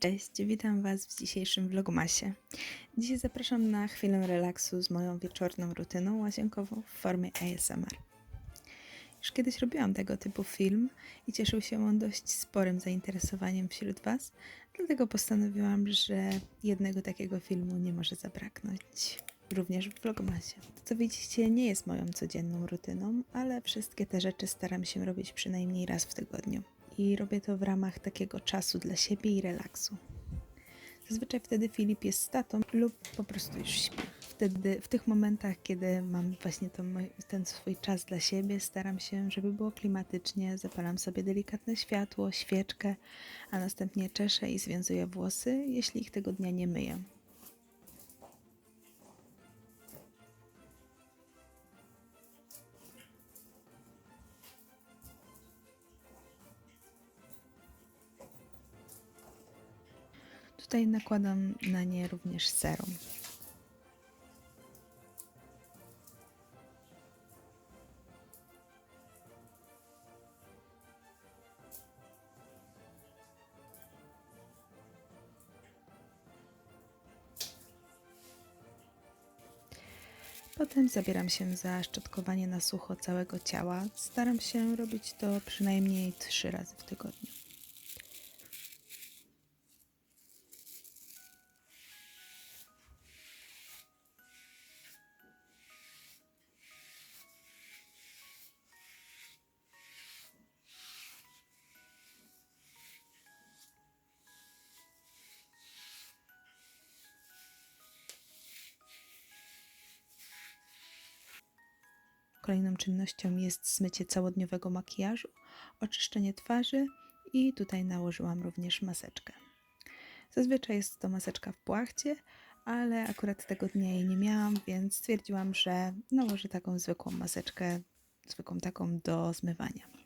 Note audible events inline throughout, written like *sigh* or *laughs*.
Cześć, witam Was w dzisiejszym vlogmasie. Dzisiaj zapraszam na chwilę relaksu z moją wieczorną rutyną łazienkową w formie ASMR. Już kiedyś robiłam tego typu film i cieszył się on dość sporym zainteresowaniem wśród Was, dlatego postanowiłam, że jednego takiego filmu nie może zabraknąć. Również w vlogmasie. To, co widzicie, nie jest moją codzienną rutyną, ale wszystkie te rzeczy staram się robić przynajmniej raz w tygodniu. I robię to w ramach takiego czasu dla siebie i relaksu. Zazwyczaj wtedy Filip jest z tatą lub po prostu już śpi. Wtedy, w tych momentach, kiedy mam właśnie moj- ten swój czas dla siebie, staram się, żeby było klimatycznie, zapalam sobie delikatne światło, świeczkę, a następnie czeszę i związuję włosy, jeśli ich tego dnia nie myję. Tutaj nakładam na nie również serum. Potem zabieram się za szczotkowanie na sucho całego ciała. Staram się robić to przynajmniej trzy razy w tygodniu. Kolejną czynnością jest zmycie całodniowego makijażu, oczyszczenie twarzy i tutaj nałożyłam również maseczkę. Zazwyczaj jest to maseczka w płachcie, ale akurat tego dnia jej nie miałam, więc stwierdziłam, że nałożę taką zwykłą maseczkę, zwykłą taką do zmywania.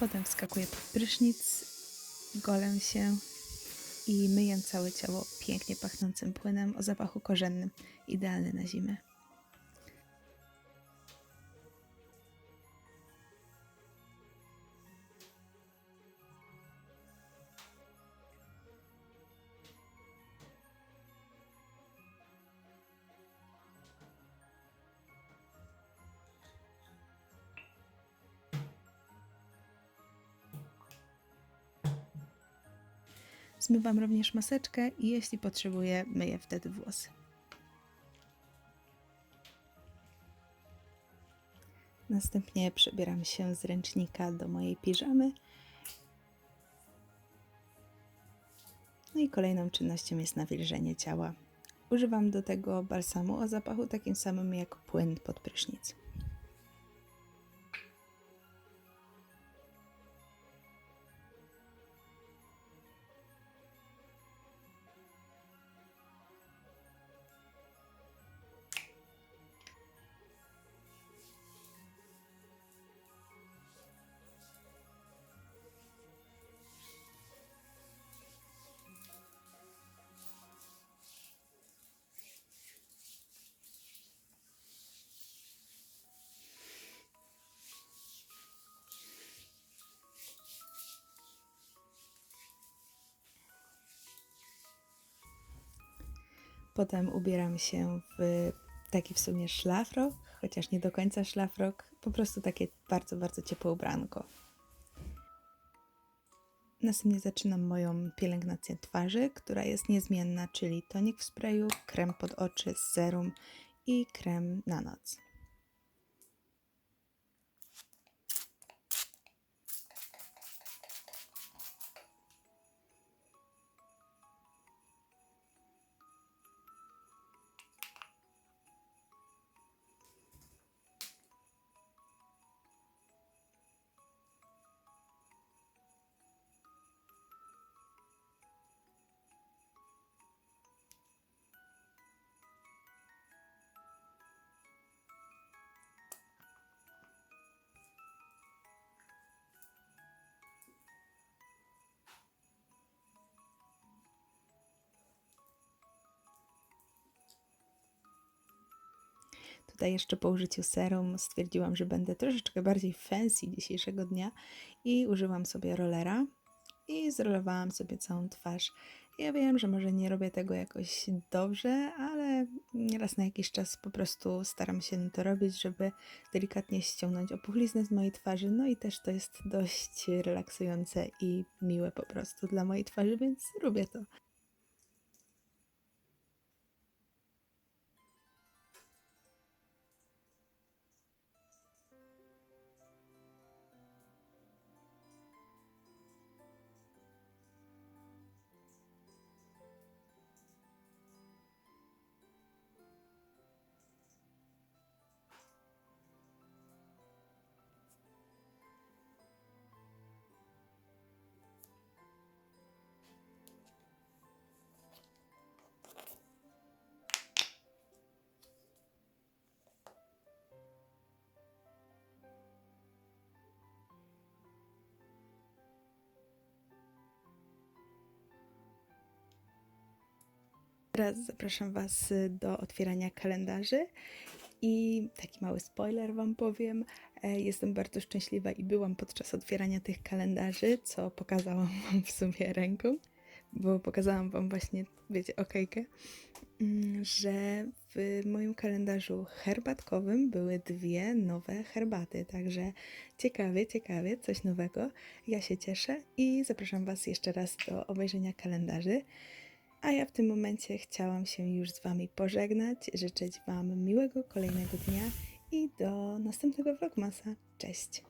Potem wskakuję pod prysznic, golę się i myję całe ciało pięknie pachnącym płynem o zapachu korzennym, idealny na zimę. Zmywam również maseczkę i jeśli potrzebuję, myję wtedy włosy. Następnie przebieram się z ręcznika do mojej piżamy. No i kolejną czynnością jest nawilżenie ciała. Używam do tego balsamu o zapachu takim samym jak płyn pod prysznic. Potem ubieram się w taki w sumie szlafrok, chociaż nie do końca szlafrok, po prostu takie bardzo, bardzo ciepłe ubranko. Następnie zaczynam moją pielęgnację twarzy, która jest niezmienna, czyli tonik w sprayu, krem pod oczy, serum i krem na noc. Tutaj jeszcze po użyciu serum stwierdziłam, że będę troszeczkę bardziej fancy dzisiejszego dnia i użyłam sobie rollera i zrolowałam sobie całą twarz. Ja wiem, że może nie robię tego jakoś dobrze, ale raz na jakiś czas po prostu staram się to robić, żeby delikatnie ściągnąć opuchlizny z mojej twarzy. No i też to jest dość relaksujące i miłe po prostu dla mojej twarzy, więc lubię to. Teraz zapraszam Was y, do otwierania kalendarzy. I taki mały spoiler Wam powiem. E, Jestem bardzo szczęśliwa i byłam podczas otwierania tych kalendarzy, co pokazałam *laughs* Wam w sumie ręką, bo pokazałam Wam właśnie, wiecie, okejkę, mm, że w moim kalendarzu herbatkowym były dwie nowe herbaty. Także ciekawie, ciekawie, coś nowego. Ja się cieszę i zapraszam Was jeszcze raz do obejrzenia kalendarzy. A ja w tym momencie chciałam się już z Wami pożegnać, życzyć Wam miłego kolejnego dnia i do następnego vlogmasa. Cześć!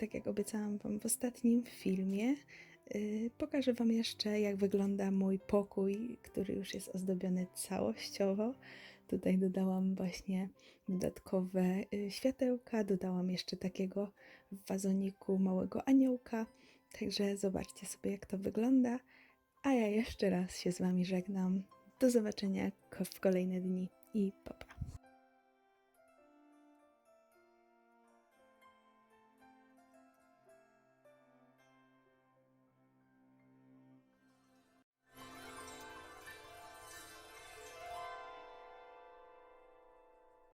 Tak jak obiecałam Wam w ostatnim filmie, yy, pokażę Wam jeszcze, jak wygląda mój pokój, który już jest ozdobiony całościowo. Tutaj dodałam właśnie dodatkowe yy, światełka, dodałam jeszcze takiego w wazoniku małego aniołka. Także zobaczcie sobie, jak to wygląda. A ja jeszcze raz się z Wami żegnam. Do zobaczenia w kolejne dni i papa. Pa.